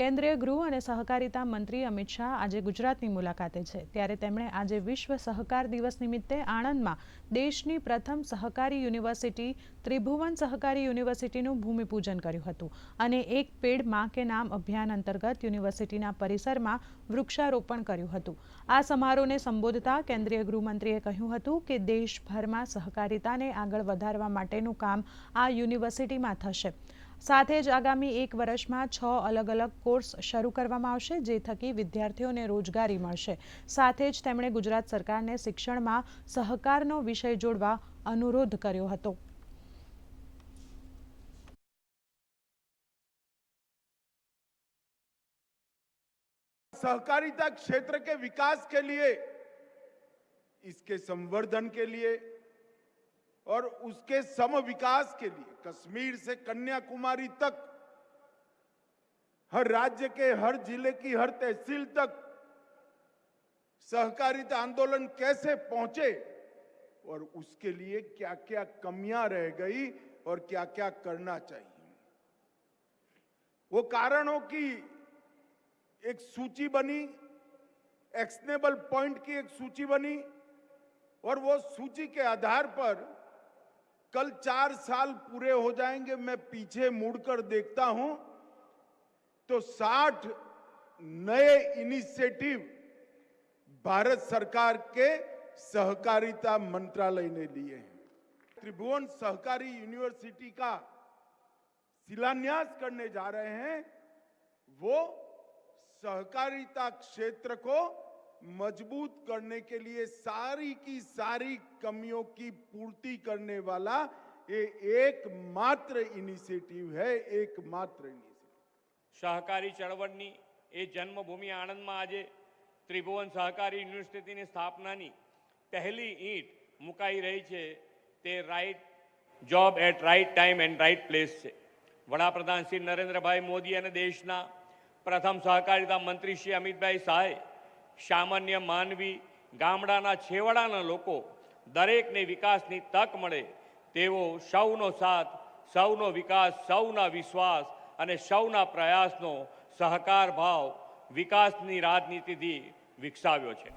કેન્દ્રીય ગૃહ અને સહકારિતા મંત્રી અમિત શાહ આજે ગુજરાતની મુલાકાતે છે ત્યારે તેમણે આજે વિશ્વ સહકાર દિવસ નિમિત્તે આણંદમાં દેશની પ્રથમ સહકારી યુનિવર્સિટી ત્રિભુવન સહકારી યુનિવર્સિટીનું ભૂમિપૂજન કર્યું હતું અને એક પેડ માં કે નામ અભિયાન અંતર્ગત યુનિવર્સિટીના પરિસરમાં વૃક્ષારોપણ કર્યું હતું આ સમારોહને સંબોધતા કેન્દ્રીય ગૃહમંત્રીએ કહ્યું હતું કે દેશભરમાં સહકારિતાને આગળ વધારવા માટેનું કામ આ યુનિવર્સિટીમાં થશે સાથે જ આગામી 1 વર્ષમાં 6 અલગ અલગ કોર્સ શરૂ કરવામાં આવશે જેથી વિદ્યાર્થીઓને રોજગારી મળશે સાથે જ તેમણે ગુજરાત સરકારે શિક્ષણમાં સહકારનો વિષય જોડવા અનુરોધ કર્યો હતો સહકારીતા ક્ષેત્ર કે વિકાસ કે લિયે इसके संवर्धन के लिए और उसके सम विकास के लिए कश्मीर से कन्याकुमारी तक हर राज्य के हर जिले की हर तहसील तक सहकारिता आंदोलन कैसे पहुंचे और उसके लिए क्या क्या कमियां रह गई और क्या क्या करना चाहिए वो कारणों की एक सूची बनी एक्सनेबल पॉइंट की एक सूची बनी और वो सूची के आधार पर कल चार साल पूरे हो जाएंगे मैं पीछे मुड़कर देखता हूं तो 60 नए इनिशिएटिव भारत सरकार के सहकारिता मंत्रालय ने लिए हैं त्रिभुवन सहकारी यूनिवर्सिटी का शिलान्यास करने जा रहे हैं वो सहकारिता क्षेत्र को मजबूत करने के लिए सारी की सारी कमियों की पूर्ति करने वाला ये એકમાત્ર ઇનિશિયેટિવ હે એકમાત્ર ઇનિશિયેટિવ સહકારી ચળવળની એ જન્મભૂમિ આણંદમાં આજે ત્રિભુવન સહકારી યુનિવર્સિટીની સ્થાપનાની પહેલી ઈંટ મુકાઈ રહી છે તે right job at right time and right place છે વડાપ્રધાન શ્રી નરેન્દ્રભાઈ મોદી અને દેશના પ્રથમ સહકારિતા મંત્રી શ્રી અમિતભાઈ શાહે સામાન્ય માનવી ગામડાના છેવાડાના લોકો દરેકને વિકાસની તક મળે તેવો સૌનો સાથ સૌનો વિકાસ સૌના વિશ્વાસ અને સૌના પ્રયાસનો સહકાર ભાવ વિકાસની રાજનીતિથી વિકસાવ્યો છે